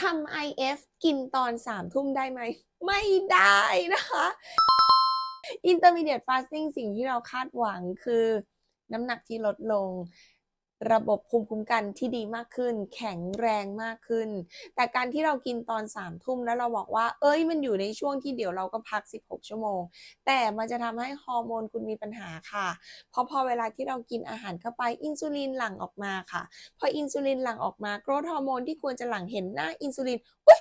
ทำ IF กินตอนสามทุ่มได้ไหม ไม่ได้นะคะ Intermediate fasting สิ่งที่เราคาดหวังคือน้ำหนักที่ลดลง ระบบภูมิคุ้มกันที่ดีมากขึ้น แข็งแรงมากขึ้น แต่การที่เรากินตอนสามทุ่มแล้วเราบอกว่า เอ้ยมันอยู่ในช่วงที่เดี๋ยวเราก็พัก 16 ชั่วโมง แต่มันจะทำให้ฮอร์โมนคุณมีปัญหาค่ะ เพราะพอเวลาที่เรากินอาหารเข้าไปอินซูลินหลั่งออกมาค่ะ พออินซูลินหลั่งออกมาโกรทฮอร์โมนที่ควรจะหลั่งเห็นหน้าอินซูลินอุ้ย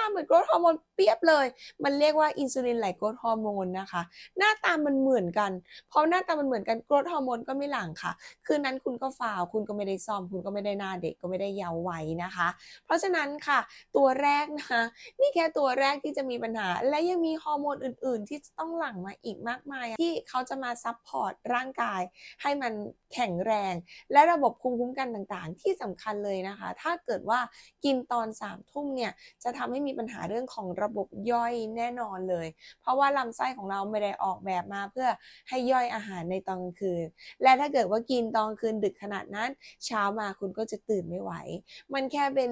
าเหมือนโกรทฮอร์โมนเปียบเลย มันเรียกว่าอินซูลินไหลโกรทฮอร์โมนนะคะ หน้าตามันเหมือนกัน เพราะหน้าตามันเหมือนกันโกรทฮอร์โมนก็ไม่หลังค่ะ คืนนั้นคุณก็ฟาวคุณก็ไม่ได้ซ่อม คุณก็ไม่ได้หน้าเด็กก็ไม่ได้เยาว์วัยนะคะ เพราะฉะนั้นค่ะ ตัวแรกนะคะนี่แค่ตัวแรกที่จะมีปัญหา และยังมีฮอร์โมนอื่น ๆ ที่จะต้องหลั่งมาอีกมากมาย ที่เขาจะมาซัพพอร์ตร่างกาย ให้มันแข็งแรง และระบบภูมิคุ้มกันต่างๆ ที่สำคัญเลยนะคะ ถ้าเกิดว่ากินตอนสามทุ่มเนี่ยจะทำให้มีปัญหาเรื่องของระบบย่อยแน่นอนเลย เพราะว่าลำไส้ของเราไม่ได้ออกแบบมาเพื่อให้ย่อยอาหารในตอนกลางคืน และถ้าเกิดว่ากินตอนคืนดึกขนาดนั้น เช้ามาคุณก็จะตื่นไม่ไหว มันแค่เป็น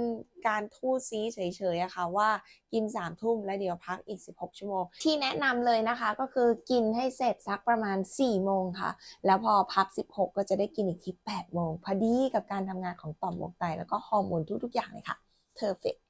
การทูดซีเฉยๆอะค่ะว่ากิน3ามทุ่มแล้วเดี๋ยวพักอีก 16 ชั่วโมง ที่แนะนำเลยนะคะก็คือกินให้เสร็จสักประมาณ4โมงค่ะ แล้วพอพัก 16 ก็จะได้กินอีกที่8โมงพอดีกับการทำงานของต่อมหมวกไตแล้วก็ฮอร์โมนทุกๆอย่างเลยค่ะ perfect